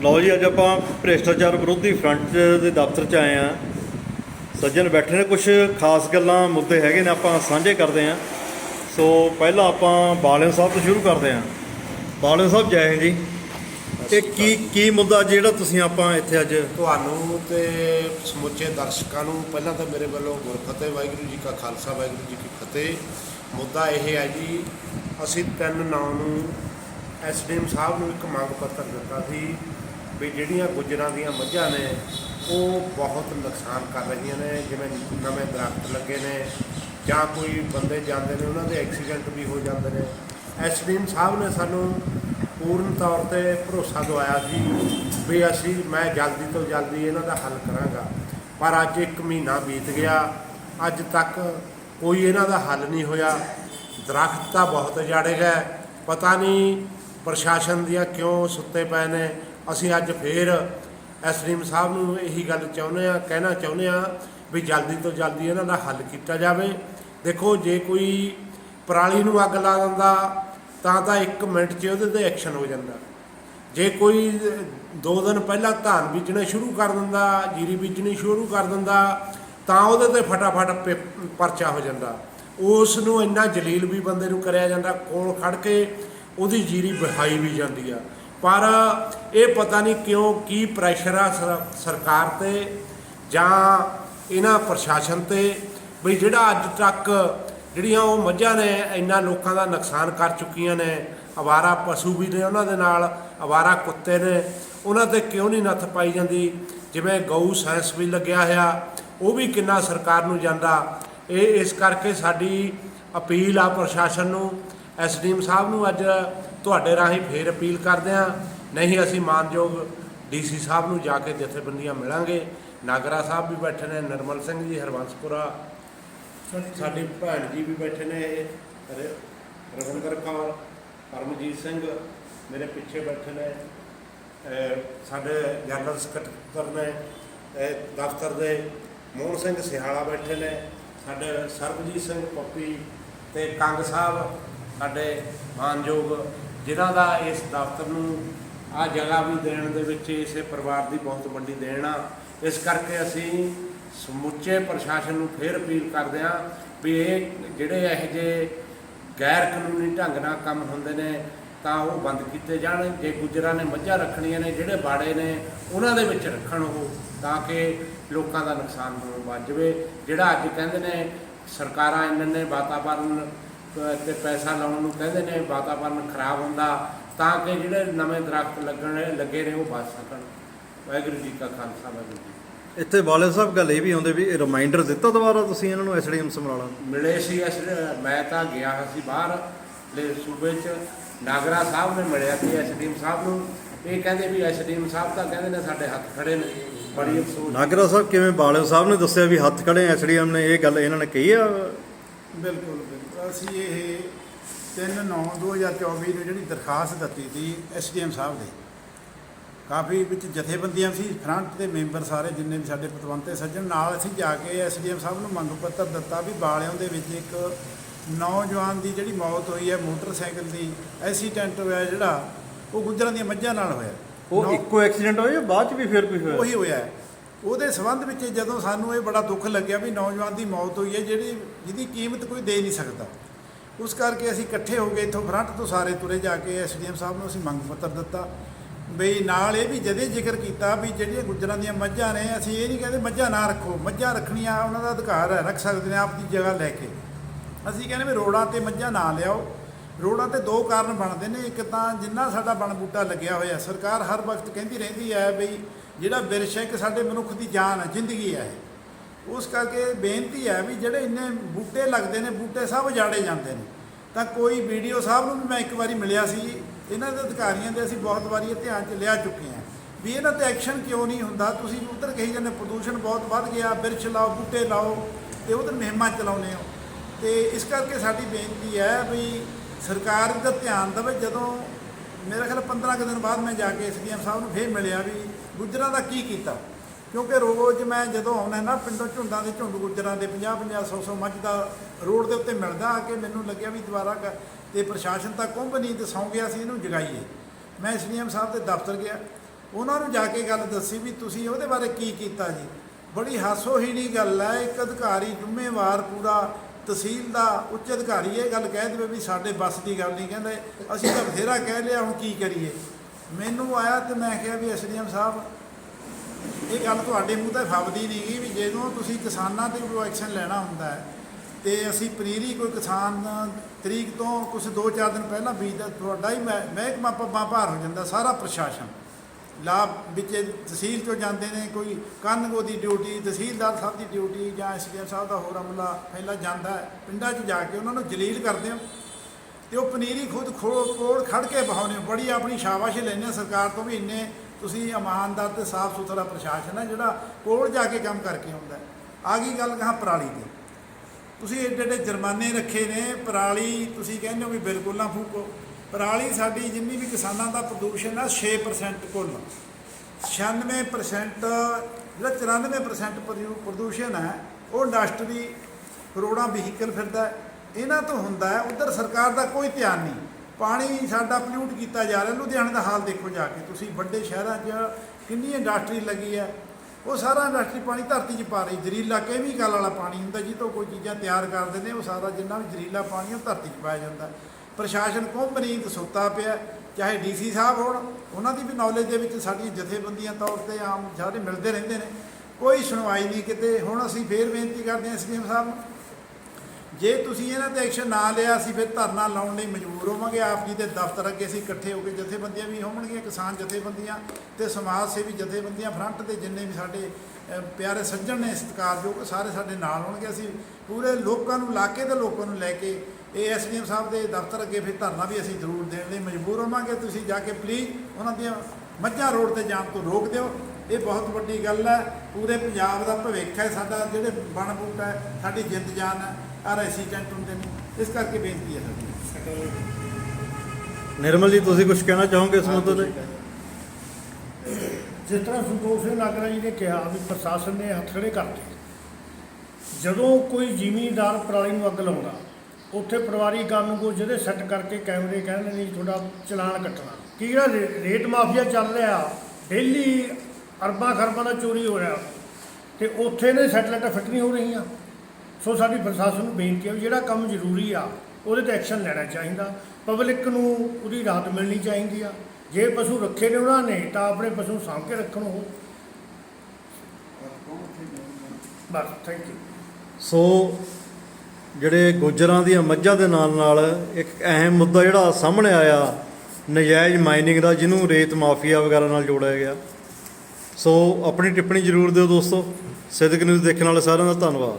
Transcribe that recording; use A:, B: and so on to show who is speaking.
A: ਲਓ ਜੀ ਅੱਜ ਆਪਾਂ ਭ੍ਰਿਸ਼ਟਾਚਾਰ ਵਿਰੋਧੀ ਫਰੰਟ ਦੇ ਦਫ਼ਤਰ 'ਚ ਆਏ ਆ ਸੱਜਣ ਬੈਠੇ ਨੇ ਕੁਝ ਖਾਸ ਗੱਲਾਂ ਮੁੱਦੇ ਹੈਗੇ ਨੇ ਆਪਾਂ ਸਾਂਝੇ ਕਰਦੇ ਆ ਸੋ ਪਹਿਲਾਂ ਆਪਾਂ ਬਾਲਿਓ ਸਾਹਿਬ ਤੋਂ ਸ਼ੁਰੂ ਕਰਦੇ ਆ ਬਾਲਿਓ ਸਾਹਿਬ ਜੈ ਹਿੰਦ ਜੀ। ਇਹ ਕੀ ਕੀ ਮੁੱਦਾ ਜਿਹੜਾ ਤੁਸੀਂ ਆਪਾਂ ਇੱਥੇ ਅੱਜ
B: ਤੁਹਾਨੂੰ ਤੇ ਸਮੁੱਚੇ ਦਰਸ਼ਕਾਂ ਨੂੰ ਪਹਿਲਾਂ ਤਾਂ ਮੇਰੇ ਵੱਲੋਂ ਗੁਰਫਤਿਹ ਵਾਹਿਗੁਰੂ ਜੀ ਕਾ ਖਾਲਸਾ ਵਾਹਿਗੁਰੂ ਜੀ ਕੀ ਫਤਿਹ। ਮੁੱਦਾ ਇਹ ਹੈ ਜੀ ਅਸੀਂ 3 ਨੌ ਨੂੰ ਐਸਡੀਐਮ ਸਾਹਿਬ ਨੂੰ ਇੱਕ ਮੰਗ ਪੱਤਰ ਦਿੱਤਾ ਸੀ ਵੀ ਜਿਹੜੀਆਂ ਗੁੱਜਰਾਂ ਦੀਆਂ ਮੱਝਾਂ ਨੇ, ਉਹ ਬਹੁਤ ਨੁਕਸਾਨ ਕਰ ਰਹੀਆਂ ਨੇ, ਜਿਵੇਂ ਨਵੇਂ ਦਰਖਤ ਲੱਗੇ ਨੇ ਜਾਂ ਕੋਈ ਬੰਦੇ ਜਾਂਦੇ ਨੇ, ਉਹਨਾਂ ਦੇ ਐਕਸੀਡੈਂਟ ਵੀ ਹੋ ਜਾਂਦੇ ਨੇ। ਐਸਡੀਐਮ ਸਾਹਿਬ ਨੇ ਸਾਨੂੰ ਪੂਰਨ ਤੌਰ ਤੇ ਭਰੋਸਾ ਦਵਾਇਆ ਸੀ ਵੀ ਅਸੀਂ, ਮੈਂ ਜਲਦੀ ਤੋਂ ਜਲਦੀ ਇਹਨਾਂ ਦਾ ਹੱਲ ਕਰਾਂਗਾ। ਪਰ ਅੱਜ ਇੱਕ ਮਹੀਨਾ ਬੀਤ ਗਿਆ, ਅੱਜ ਤੱਕ ਕੋਈ ਇਹਨਾਂ ਦਾ ਹੱਲ ਨਹੀਂ ਹੋਇਆ। ਦਰਖਤ ਤਾਂ ਬਹੁਤ ਜਾੜੇ ਗਏ, ਪਤਾ ਨਹੀਂ ਪ੍ਰਸ਼ਾਸਨ ਦੀਆਂ ਕਿਉਂ ਸੁੱਤੇ ਪਏ ਨੇ? ਅਸੀਂ ਅੱਜ ਫੇਰ ਐਸਡੀਐਮ ਸਾਹਿਬ ਨੂੰ ਇਹੀ ਗੱਲ ਚਾਹੁੰਦੇ ਆ ਕਹਿਣਾ ਚਾਹੁੰਦੇ ਆ ਵੀ ਜਲਦੀ ਤੋਂ ਜਲਦੀ ਇਹਨਾਂ ਦਾ ਹੱਲ ਕੀਤਾ ਜਾਵੇ। ਦੇਖੋ, ਜੇ ਕੋਈ ਪਰਾਲੀ ਨੂੰ ਅੱਗ ਲਾ ਦਿੰਦਾ, ਤਾਂ ਤਾਂ 1 ਮਿੰਟ 'ਚ ਉਹਦੇ ਤੇ ਐਕਸ਼ਨ ਹੋ ਜਾਂਦਾ। ਜੇ ਕੋਈ 2 ਦਿਨ ਪਹਿਲਾਂ ਧਾਨ ਬੀਜਣਾ ਸ਼ੁਰੂ ਕਰ ਦਿੰਦਾ, ਜੀਰੀ ਬੀਜਣੀ ਸ਼ੁਰੂ ਕਰ ਦਿੰਦਾ, ਤਾਂ ਉਹਦੇ ਤੇ ਫਟਾਫਟ ਪੇ- ਪਰਚਾ ਹੋ ਜਾਂਦਾ। ਉਸ ਨੂੰ ਇੰਨਾ ਜਲੀਲ ਵੀ ਬੰਦੇ ਨੂੰ ਕਰਿਆ ਜਾਂਦਾ, ਕੋਲ ਖੜ ਕੇ ਉਹਦੀ ਜੀਰੀ ਵਿਖਾਈ ਵੀ ਜਾਂਦੀ ਆ। ਪਰ ਇਹ ਪਤਾ ਨਹੀਂ ਕਿਉਂ, ਕੀ ਪ੍ਰੈਸ਼ਰ ਆ ਸਰਕਾਰ ਤੇ ਜਾਂ ਇਹਨਾਂ ਪ੍ਰਸ਼ਾਸਨ ਤੇ ਵੀ ਜਿਹੜਾ ਅੱਜ ਤੱਕ ਜਿਹੜੀਆਂ ਉਹ ਮੱਝਾਂ ਨੇ ਇੰਨਾ ਲੋਕਾਂ ਦਾ ਨੁਕਸਾਨ ਕਰ ਚੁੱਕੀਆਂ ਨੇ ਅਵਾਰਾ ਪਸ਼ੂ ਵੀ ਨੇ ਉਹਨਾਂ ਦੇ ਨਾਲ ਅਵਾਰਾ ਕੁੱਤੇ ਨੇ, ਉਹਨਾਂ ਤੇ ਕਿਉਂ ਨਹੀਂ ਨੱਥ ਪਾਈ ਜਾਂਦੀ? ਜਿਵੇਂ ਗਊ ਸਾਇੰਸ ਵੀ ਲੱਗਿਆ ਹੋਇਆ, ਉਹ ਵੀ ਕਿੰਨਾ ਸਰਕਾਰ ਨੂੰ ਜਾਂਦਾ। ਇਹ ਇਸ ਕਰਕੇ ਸਾਡੀ ਅਪੀਲ ਆ ਪ੍ਰਸ਼ਾਸਨ ਨੂੰ ਐਸਡੀਐਮ ਸਾਹਿਬ ਨੂੰ ਅੱਜ ਤੁਹਾਡੇ ਰਾਹੀਂ ਫੇਰ ਅਪੀਲ ਕਰਦੇ ਹਾਂ। ਨਹੀਂ, ਅਸੀਂ ਮਾਨਯੋਗ ਡੀਸੀ ਸਾਹਿਬ ਨੂੰ ਜਾ ਕੇ ਜਥੇਬੰਦੀਆਂ ਮਿਲਾਂਗੇ। ਨਾਗਰਾ ਸਾਹਿਬ ਵੀ ਬੈਠੇ ਨੇ, ਨਰਮਲ ਸਿੰਘ ਜੀ, ਹਰਬੰਸਪੁਰਾ, ਸਾਡੀ ਭੈਣ ਜੀ ਵੀ ਬੈਠੇ ਨੇ ਰ- ਰਵਿੰਦਰ ਕੌਰ ਪਰਮਜੀਤ ਸਿੰਘ ਮੇਰੇ ਪਿੱਛੇ ਬੈਠੇ ਨੇ ਸਾਡੇ ਜਨਰਲ ਸਕੱਤਰ ਨੇ ਦਫ਼ਤਰ ਦੇ ਮੋਹਨ ਸਿੰਘ ਸਿਹਾਲਾ ਬੈਠੇ ਨੇ, ਸਾਡੇ ਸਰਬਜੀਤ ਸਿੰਘ ਪੱਪੀ ਤੇ ਕੰਗ ਸਾਹਿਬ ਸਾਡੇ ਮਾਨਯੋਗ ਜਿਨ੍ਹਾਂ ਦਾ ਇਸ ਦਫ਼ਤਰ ਨੂੰ ਆ ਜਗ੍ਹਾ ਵੀ ਦੇਣ ਦੇ ਵਿੱਚ ਇਸੇ ਪਰਿਵਾਰ ਦੀ ਬਹੁਤ ਵੱਡੀ ਦੇਣ ਆ। ਇਸ ਕਰਕੇ ਅਸੀਂ ਸਮੁੱਚੇ ਪ੍ਰਸ਼ਾਸਨ ਨੂੰ ਫੇਰ ਅਪੀਲ ਕਰਦੇ ਹਾਂ ਵੀ ਇਹ ਜਿਹੜੇ ਇਹੋ ਜਿਹੇ ਗੈਰ ਕਾਨੂੰਨੀ ਢੰਗ ਨਾਲ ਕੰਮ ਹੁੰਦੇ ਨੇ ਤਾਂ ਉਹ ਬੰਦ ਕੀਤੇ ਜਾਣ। ਜੇ ਗੁੱਜਰਾਂ ਨੇ ਮੱਝਾਂ ਰੱਖਣੀਆਂ ਨੇ, ਜਿਹੜੇ ਬਾੜੇ ਨੇ, ਉਹਨਾਂ ਦੇ ਵਿੱਚ ਰੱਖਣ ਉਹ, ਤਾਂ ਕਿ ਲੋਕਾਂ ਦਾ ਨੁਕਸਾਨ ਹੋਣ ਬਚ ਜਾਵੇ। ਜਿਹੜਾ ਅੱਜ ਕਹਿੰਦੇ ਨੇ ਸਰਕਾਰਾਂ ਇਹਨਾਂ ਨੇ ਵਾਤਾਵਰਨ ਤੇ ਪੈਸਾ ਲਾਉਣ ਨੂੰ ਕਹਿੰਦੇ ਨੇ ਵਾਤਾਵਰਨ ਖਰਾਬ ਹੁੰਦਾ ਤਾਂ ਕਿ ਜਿਹੜੇ ਨਵੇਂ ਦਰਖਤ ਲੱਗਣ ਲੱਗੇ ਨੇ ਉਹ ਬਚ ਸਕਣ। ਵਾਹਿਗੁਰੂ ਜੀ ਕਾ ਖਾਲਸਾ ਵਾਹਿਗੁਰੂ ਜੀ।
A: ਇੱਥੇ ਬਾਲਿਓ ਸਾਹਿਬ ਗੱਲ ਇਹ ਵੀ ਆਉਂਦੇ ਵੀ ਇਹ ਰਿਮਾਈਂਡਰ ਦਿੱਤਾ ਦੁਬਾਰਾ ਤੁਸੀਂ ਇਹਨਾਂ ਨੂੰ ਐਸਡੀਐਮ ਸਮਰਾਲਾ
B: ਮਿਲੇ ਸੀ ਮੈਂ ਤਾਂ ਗਿਆ ਸੀ ਬਾਹਰ ਲੈ ਸੂਬੇ ਚ। ਨਾਗਰਾ ਸਾਹਿਬ ਨੇ ਮਿਲਿਆ ਸੀ ਐਸਡੀਐਮ ਸਾਹਿਬ ਨੂੰ। ਇਹ ਕਹਿੰਦੇ ਵੀ ਐਸਡੀਐਮ ਸਾਹਿਬ ਤਾਂ ਕਹਿੰਦੇ ਨੇ ਸਾਡੇ ਹੱਥ ਖੜੇ ਨੇ। ਬੜੀ ਅਫਸੋਸ।
A: ਨਾਗਰਾ ਸਾਹਿਬ ਕਿਵੇਂ ਬਾਲਿਓ ਸਾਹਿਬ ਨੇ ਦੱਸਿਆ ਵੀ ਹੱਥ ਖੜੇ ਐਸਡੀਐਮ ਨੇ ਇਹ ਗੱਲ ਇਹਨਾਂ ਨੇ ਕਹੀ ਆ?
C: ਬਿਲਕੁਲ ਬਿਲਕੁਲ। ਅਸੀਂ ਇਹ 3/9/2024 ਨੂੰ ਜਿਹੜੀ ਦਰਖਾਸਤ ਦਿੱਤੀ ਸੀ ਐਸਡੀਐਮ ਸਾਹਿਬ ਦੇ ਕਾਫੀ ਵਿੱਚ ਜਥੇਬੰਦੀਆਂ ਸੀ ਫਰੰਟ ਦੇ ਮੈਂਬਰ ਸਾਰੇ ਜਿੰਨੇ ਵੀ ਸਾਡੇ ਪਤਵੰਤੇ ਸੱਜਣ ਨਾਲ ਅਸੀਂ ਜਾ ਕੇ ਐਸਡੀਐਮ ਸਾਹਿਬ ਨੂੰ ਮੰਗ ਪੱਤਰ ਦਿੱਤਾ ਵੀ ਬਾਲਿਆਂ ਦੇ ਵਿੱਚ ਇੱਕ ਨੌਜਵਾਨ ਦੀ ਜਿਹੜੀ ਮੌਤ ਹੋਈ ਹੈ ਮੋਟਰਸਾਈਕਲ ਦੀ ਐਕਸੀਡੈਂਟ ਹੋਇਆ ਜਿਹੜਾ ਉਹ ਗੁੱਜਰਾਂ ਦੀਆਂ ਮੱਝਾਂ ਨਾਲ ਹੋਇਆ।
A: ਉਹ ਇੱਕੋ ਐਕਸੀਡੈਂਟ ਹੋਇਆ ਜਾਂ ਬਾਅਦ ਚ ਵੀ ਫਿਰ ਕੋਈ ਹੋਇਆ?
C: ਉਹੀ ਹੋਇਆ। ਉਹਦੇ ਸੰਬੰਧ ਵਿੱਚ ਜਦੋਂ ਸਾਨੂੰ ਇਹ ਬੜਾ ਦੁੱਖ ਲੱਗਿਆ ਵੀ ਨੌਜਵਾਨ ਦੀ ਮੌਤ ਹੋਈ ਹੈ, ਜਿਹੜੀ ਜਿਹਦੀ ਕੀਮਤ ਕੋਈ ਦੇ ਨਹੀਂ ਸਕਦਾ। ਉਸ ਕਰਕੇ ਅਸੀਂ ਇਕੱਠੇ ਹੋ ਗਏ, ਇੱਥੋਂ ਫਰੰਟ ਤੋਂ ਸਾਰੇ ਤੁਰੇ ਜਾ ਕੇ ਐਸਡੀਐਮ ਸਾਹਿਬ ਨੂੰ ਅਸੀਂ ਮੰਗ ਪੱਤਰ ਦਿੱਤਾ। ਬਈ ਨਾਲ ਇਹ ਵੀ ਜਦੇ ਜ਼ਿਕਰ ਕੀਤਾ ਵੀ ਜਿਹੜੀਆਂ ਗੁੱਜਰਾਂ ਦੀਆਂ ਮੱਝਾਂ ਨੇ, ਅਸੀਂ ਇਹ ਨਹੀਂ ਕਹਿੰਦੇ ਮੱਝਾਂ ਨਾ ਰੱਖੋ, ਮੱਝਾਂ ਰੱਖਣੀਆਂ ਉਹਨਾਂ ਦਾ ਅਧਿਕਾਰ ਹੈ, ਰੱਖ ਸਕਦੇ ਨੇ ਆਪਦੀ ਜਗ੍ਹਾ ਲੈ ਕੇ। ਅਸੀਂ ਕਹਿੰਦੇ ਵੀ ਰੋਡਾਂ ਤੇ ਮੱਝਾਂ ਨਾ ਲਿਆਓ। ਰੋਡਾਂ ਤੇ ਦੋ ਕਾਰਨ ਬਣਦੇ ਨੇ, ਇੱਕ ਤਾਂ ਜਿੰਨਾ ਸਾਡਾ ਬਣ ਬੂਟਾ ਲੱਗਿਆ ਹੋਇਆ, ਸਰਕਾਰ ਹਰ ਵਕਤ ਕਹਿੰਦੀ ਰਹਿੰਦੀ ਹੈ ਵੀ ਜਿਹੜਾ ਬਿਰਸ਼ ਹੈ ਕਿ ਸਾਡੇ ਮਨੁੱਖ ਦੀ ਜਾਨ ਹੈ, ਜ਼ਿੰਦਗੀ ਹੈ ਉਸ ਕਰਕੇ ਬੇਨਤੀ ਹੈ ਵੀ ਜਿਹੜੇ ਇੰਨੇ ਬੂਟੇ ਲੱਗਦੇ ਨੇ, ਬੂਟੇ ਸਭ ਉਜਾੜੇ ਜਾਂਦੇ ਨੇ। ਤਾਂ ਕੋਈ ਵੀਡੀਓ ਸਾਹਿਬ ਨੂੰ ਵੀ ਮੈਂ ਇੱਕ ਵਾਰੀ ਮਿਲਿਆ ਸੀ, ਇਹਨਾਂ ਦੇ ਅਧਿਕਾਰੀਆਂ ਦੇ ਅਸੀਂ ਬਹੁਤ ਵਾਰੀ ਇਹ ਧਿਆਨ 'ਚ ਲਿਆ ਚੁੱਕੇ ਹਾਂ। ਵੀ ਇਹਨਾਂ ਤੇ ਐਕਸ਼ਨ ਕਿਉਂ ਨਹੀਂ ਹੁੰਦਾ? ਤੁਸੀਂ ਉਧਰ ਕਹੀ ਜਾਂਦੇ, ਪ੍ਰਦੂਸ਼ਣ ਬਹੁਤ ਵੱਧ ਗਿਆ, ਬਿਰਛ ਲਾਓ, ਬੂਟੇ ਲਾਓ, ਤੇ ਉਧਰ ਮੁਹਿੰਮਾਂ ਚਲਾਉਂਦੇ ਹੋ। ਤੇ ਇਸ ਕਰਕੇ ਸਾਡੀ ਬੇਨਤੀ ਹੈ ਵੀ ਸਰਕਾਰ ਦਾ ਧਿਆਨ ਦੇਵੇ। ਜਦੋਂ ਮੇਰਾ ਖਿਆਲ 15 ਕੁ ਦਿਨ ਬਾਅਦ ਮੈਂ ਜਾ ਕੇ ਐਸਡੀਐਮ ਸਾਹਿਬ ਨੂੰ ਫੇਰ ਮਿਲਿਆ ਵੀ ਗੁੱਜਰਾਂ ਦਾ ਕੀ ਕੀਤਾ? ਕਿਉਂਕਿ ਰੋਜ਼ ਮੈਂ ਜਦੋਂ ਆਉਣਾ ਨਾ ਪਿੰਡੋਂ ਝੁੰਡਾਂ ਦੇ ਝੁੰਡ ਗੁੱਜਰਾਂ ਦੇ 50 50 100 100 ਮੱਝ ਦਾ ਰੋਡ ਦੇ ਉੱਤੇ ਮਿਲਦਾ ਆ ਕੇ ਮੈਨੂੰ ਲੱਗਿਆ ਵੀ ਦੁਬਾਰਾ ਕ- ਤੇ ਪ੍ਰਸ਼ਾਸਨ ਤਾਂ ਕੁੰਭ ਨਹੀਂ ਤੇ ਸੌਂ ਗਿਆ ਸੀ, ਇਹਨੂੰ ਜਗਾਈਏ। ਮੈਂ ਐਸਡੀਐਮ ਸਾਹਿਬ ਦੇ ਦਫ਼ਤਰ ਗਿਆ। ਉਹਨਾਂ ਨੂੰ ਜਾ ਕੇ ਗੱਲ ਦੱਸੀ ਵੀ ਤੁਸੀਂ ਉਹਦੇ ਬਾਰੇ ਕੀ ਕੀਤਾ ਜੀ? ਬੜੀ ਹਾਸੋਹੀਣੀ ਗੱਲ ਹੈ, ਇੱਕ ਅਧਿਕਾਰੀ ਜ਼ਿੰਮੇਵਾਰ ਪੂਰਾ ਤਹਿਸੀਲ ਦਾ ਉੱਚ ਅਧਿਕਾਰੀ ਇਹ ਗੱਲ ਕਹਿ ਦੇਵੇ ਵੀ ਸਾਡੇ ਬੱਸ ਦੀ ਗੱਲ ਨਹੀਂ ਕਹਿੰਦੇ। ਅਸੀਂ ਤਾਂ ਬਥੇਰਾ ਕਹਿ ਲਿਆ, ਹੁਣ ਕੀ ਕਰੀਏ? ਮੈਨੂੰ ਆਇਆ ਤੇ ਮੈਂ ਕਿਹਾ ਵੀ ਐਸਡੀਐਮ ਸਾਹਿਬ, ਇਹ ਗੱਲ ਤੁਹਾਡੇ ਮੂੰਹ ਤੇ ਫੱਬਦੀ ਨਹੀਂ ਗਈ ਵੀ ਜਦੋਂ ਤੁਸੀਂ ਕਿਸਾਨਾਂ ਤੇ ਕੋਈ ਐਕਸ਼ਨ ਲੈਣਾ ਹੁੰਦਾ ਹੈ ਤੇ ਅਸੀਂ ਪਨੀਰੀ ਕੋਈ ਕਿਸਾਨ ਤਰੀਕ ਤੋਂ ਕੁਝ 2-4 ਦਿਨ ਪਹਿਲਾਂ ਬੀਜਦਾ ਤੁਹਾਡਾ ਹੀ ਮਹਿ- ਮਹਿਕਮਾ ਪੱਬਾਂ ਭਾਰ ਹੋ ਜਾਂਦਾ, ਸਾਰਾ ਪ੍ਰਸ਼ਾਸਨ। ਲਾਭ ਵਿੱਚ ਤਹਿਸੀਲ ਚੋਂ ਜਾਂਦੇ ਨੇ, ਕੋਈ ਕਾਨੂੰਗੋ ਦੀ ਡਿਊਟੀ ਤਹਿਸੀਲਦਾਰ ਸਾਹਿਬ ਦੀ ਡਿਊਟੀ ਜਾਂ ਐਸਡੀਐਮ ਸਾਹਿਬ ਦਾ ਹੋਰ ਅਮਲਾ ਪਹਿਲਾਂ ਜਾਂਦਾ ਪਿੰਡਾਂ 'ਚ ਜਾ ਕੇ ਉਹਨਾਂ ਨੂੰ ਜਲੀਲ ਕਰਦੇ ਹੋ। ਤੇ ਉਹ ਪਨੀਰੀ ਖੁਦ ਖੋ, ਕੋਲ ਖੜ ਕੇ ਬਹਾਉਨੇ ਹੋ। ਬੜੀ ਆਪਣੀ ਸ਼ਾਬਾਸ਼ ਲੈਂਦੇ ਹੋ ਸਰਕਾਰ ਤੋਂ ਵੀ ਇੰਨੇ ਤੁਸੀਂ ਇਮਾਨਦਾਰ ਤੇ ਸਾਫ਼ ਸੁਥਰਾ ਪ੍ਰਸ਼ਾਸਨ ਹੈ ਜਿਹੜਾ ਕੋਲ ਜਾ ਕੇ ਕੰਮ ਕਰਕੇ ਆਉਂਦਾ ਆ ਗਈ ਗੱਲ ਕਹਾਂ ਪਰਾਲੀ ਦੀ ਤੁਸੀਂ ਏਡੇ ਏਡੇ ਜੁਰਮਾਨੇ ਰੱਖੇ ਨੇ, ਪਰਾਲੀ ਤੁਸੀਂ ਕਹਿੰਦੇ ਹੋ ਵੀ ਬਿਲਕੁਲ ਨਾ ਫੂਕੋ ਪਰਾਲੀ ਸਾਡੀ ਜਿੰਨੀ ਵੀ ਕਿਸਾਨਾਂ ਦਾ ਪ੍ਰਦੂਸ਼ਣ ਆ 6% ਕੁੱਲ 96% ਜਿਹੜਾ 94% ਪ੍ਰਦੂ- ਪ੍ਰਦੂਸ਼ਣ ਹੈ, ਉਹ ਇੰਡਸਟਰੀ ਕਰੋੜਾਂ ਵਹੀਕਲ ਫਿਰਦਾ ਹੈ। ਇਹਨਾਂ ਤੋਂ ਹੁੰਦਾ ਹੈ, ਉਧਰ ਸਰਕਾਰ ਦਾ ਕੋਈ ਧਿਆਨ ਨਹੀਂ। ਪਾਣੀ ਸਾਡਾ ਪੋਲਿਊਟ ਕੀਤਾ ਜਾ ਰਿਹਾ, ਲੁਧਿਆਣੇ ਦਾ ਹਾਲ ਦੇਖੋ ਜਾ ਕੇ। ਤੁਸੀਂ ਵੱਡੇ ਸ਼ਹਿਰਾਂ 'ਚ ਕਿੰਨੀ ਇੰਡਸਟਰੀ ਲੱਗੀ ਹੈ। ਉਹ ਸਾਰਾ ਇੰਡਸਟਰੀ ਪਾਣੀ ਧਰਤੀ 'ਚ ਪਾ ਰਹੀ ਜ਼ਰੀਲਾ ਕੈਮੀਕਲ ਵਾਲਾ ਪਾਣੀ ਹੁੰਦਾ ਜੀ ਕੋਈ ਚੀਜ਼ਾਂ ਤਿਆਰ ਕਰਦੇ ਨੇ ਉਹ ਸਾਰਾ ਜਿੰਨਾ ਵੀ ਜ਼ਰੀਲਾ ਪਾਣੀ ਉਹ ਧਰਤੀ 'ਚ ਪਾਇਆ ਜਾਂਦਾ। ਪ੍ਰਸ਼ਾਸਨ ਕੰਪਨੀ ਸੁੱਤਾ ਪਿਆ, ਚਾਹੇ ਡੀਸੀ ਸਾਹਿਬ ਹੋਣ, ਉਹਨਾਂ ਦੀ ਵੀ ਨੌਲੇਜ ਦੇ ਵਿੱਚ ਸਾਡੀਆਂ ਜਥੇਬੰਦੀਆਂ ਤੌਰ ਤੇ ਆਮ ਸਾਰੇ ਮਿਲਦੇ ਰਹਿੰਦੇ ਨੇ। ਕੋਈ ਸੁਣਵਾਈ ਨਹੀਂ ਕਿਤੇ। ਹੁਣ ਅਸੀਂ ਫੇਰ ਬੇਨਤੀ ਕਰਦੇ ਹਾਂ ਐਸਡੀਐਮ ਸਾਹਿਬ ਨੂੰ ਜੇ ਤੁਸੀਂ ਇਹਨਾਂ ਤੇ ਐਕਸ਼ਨ ਨਾ ਲਿਆ, ਅਸੀਂ ਫਿਰ ਧਰਨਾ ਲਾਉਣ ਲਈ ਮਜਬੂਰ ਹੋਵਾਂਗੇ। ਆਪ ਜੀ ਦੇ ਦਫ਼ਤਰ ਅੱਗੇ ਅਸੀਂ ਇਕੱਠੇ ਹੋ ਕੇ ਜਥੇਬੰਦੀਆਂ ਵੀ ਹੋਣਗੀਆਂ, ਕਿਸਾਨ ਜਥੇਬੰਦੀਆਂ ਤੇ ਸਮਾਜ ਸੇਵੀ ਜਥੇਬੰਦੀਆਂ ਫਰੰਟ ਤੇ ਜਿੰਨੇ ਵੀ ਸਾਡੇ ਪਿਆਰੇ ਸੱਜਣ ਨੇ ਸਤਿਕਾਰਯੋਗ, ਸਾਰੇ ਸਾਡੇ ਨਾਲ ਹੋਣਗੇ। ਅਸੀਂ ਪੂਰੇ ਲੋਕਾਂ ਨੂੰ, ਇਲਾਕੇ ਦੇ ਲੋਕਾਂ ਨੂੰ ਲੈ ਕੇ ਇਹ ਐਸਡੀਐਮ ਸਾਹਿਬ ਦੇ ਦਫ਼ਤਰ ਅੱਗੇ ਫਿਰ ਧਰਨਾ ਵੀ ਅਸੀਂ ਜ਼ਰੂਰ ਦੇਣ ਲਈ ਮਜਬੂਰ ਹੋਵਾਂਗੇ। ਤੁਸੀਂ ਜਾ ਕੇ ਪਲੀਜ਼ ਉਹਨਾਂ ਦੀਆਂ ਮੱਝਾਂ ਰੋਡ ਤੇ ਜਾਣ ਤੋਂ ਰੋਕ ਦਿਓ। ਇਹ ਬਹੁਤ ਵੱਡੀ ਗੱਲ ਹੈ। ਪੂਰੇ ਪੰਜਾਬ ਦਾ ਭਵਿੱਖ ਹੈ। ਸਾਡਾ ਜਿਹੜੇ ਬਣ ਬੂਟ ਹੈ ਸਾਡੀ ਜਿੰਦ ਜਾਨ ਹੈ। ਆ ਰੈਸੀਡੈਂਟ ਹੁੰਦੇ ਨੇ। ਇਸ ਕਰਕੇ ਬੇਨਤੀ ਹੈ ਸਾਡੀ।
A: ਨਿਰਮਲ ਜੀ ਤੁਸੀਂ ਕੁਝ ਕਹਿਣਾ ਚਾਹੋਗੇ ਇਸ ਮੁੱਦੇ ਤੇ?
D: ਜਿਸ ਤਰ੍ਹਾਂ ਸੰਤੋਖ ਸਿੰਘ ਨਾਗਰਾ ਜੀ ਨੇ ਕਿਹਾ ਵੀ ਪ੍ਰਸ਼ਾਸਨ ਨੇ ਹੱਥ ਖੜੇ ਕਰਤੇ ਜਦੋਂ ਕੋਈ ਜ਼ਿਮੀਂਦਾਰ ਪਰਾਲੀ ਨੂੰ ਅੱਗ ਲਾਉਂਦਾ ਉੱਥੇ ਪਰਿਵਾਰੀ ਕਾਨੂੰਨ ਕੋ ਜਿਹਦੇ ਸੈੱਟ ਕਰਕੇ ਕੈਮਰੇ ਕਹਿੰਦੇ ਨਹੀਂ ਤੁਹਾਡਾ ਚਲਾਨ ਕੱਟਣਾ। ਕੀ ਜਿਹੜਾ ਰੇਟ ਮਾਫੀਆ ਚੱਲ ਰਿਹਾ? ਡੇਲੀ ਅਰਬਾਂ ਖਰਬਾਂ ਦਾ ਚੋਰੀ ਹੋ ਰਿਹਾ ਤੇ ਉੱਥੇ ਨੇ ਸੈਟਲਾਈਟਾਂ ਫਿੱਟ ਨਹੀਂ ਹੋ ਰਹੀਆਂ। ਸੋ ਸਾਡੀ ਪ੍ਰਸ਼ਾਸਨ ਨੂੰ ਬੇਨਤੀ ਹੈ ਵੀ ਜਿਹੜਾ ਕੰਮ ਜ਼ਰੂਰੀ ਆ, ਉਹਦੇ ਤੇ ਐਕਸ਼ਨ ਲੈਣਾ ਚਾਹੀਦਾ। ਪਬਲਿਕ ਨੂੰ ਉਹਦੀ ਰਾਹਤ ਮਿਲਣੀ ਚਾਹੀਦੀ ਆ। ਜੇ ਪਸ਼ੂ ਰੱਖੇ ਨੇ ਉਹਨਾਂ ਨੇ, ਤਾਂ ਆਪਣੇ ਪਸ਼ੂ ਸਾਂਭ ਕੇ ਰੱਖਣ ਉਹ। ਬਸ ਥੈਂਕ ਯੂ
A: ਸੋ ਜਿਹੜੇ ਗੁੱਜਰਾਂ ਦੀਆਂ ਮੱਝਾਂ ਦੇ ਨਾਲ ਨਾਲ ਇੱਕ ਅਹਿਮ ਮੁੱਦਾ ਜਿਹੜਾ ਸਾਹਮਣੇ ਆਇਆ, ਨਜਾਇਜ਼ ਮਾਈਨਿੰਗ ਦਾ, ਜਿਹਨੂੰ ਰੇਤ ਮਾਫੀਆ ਵਗੈਰਾ ਨਾਲ ਜੋੜਿਆ ਗਿਆ। ਸੋ ਆਪਣੀ ਟਿੱਪਣੀ ਜ਼ਰੂਰ ਦਿਓ ਦੋਸਤੋ। ਸਿੱਧਕ ਨਿਊਜ਼ ਦੇਖਣ ਵਾਲੇ ਸਾਰਿਆਂ ਦਾ ਧੰਨਵਾਦ।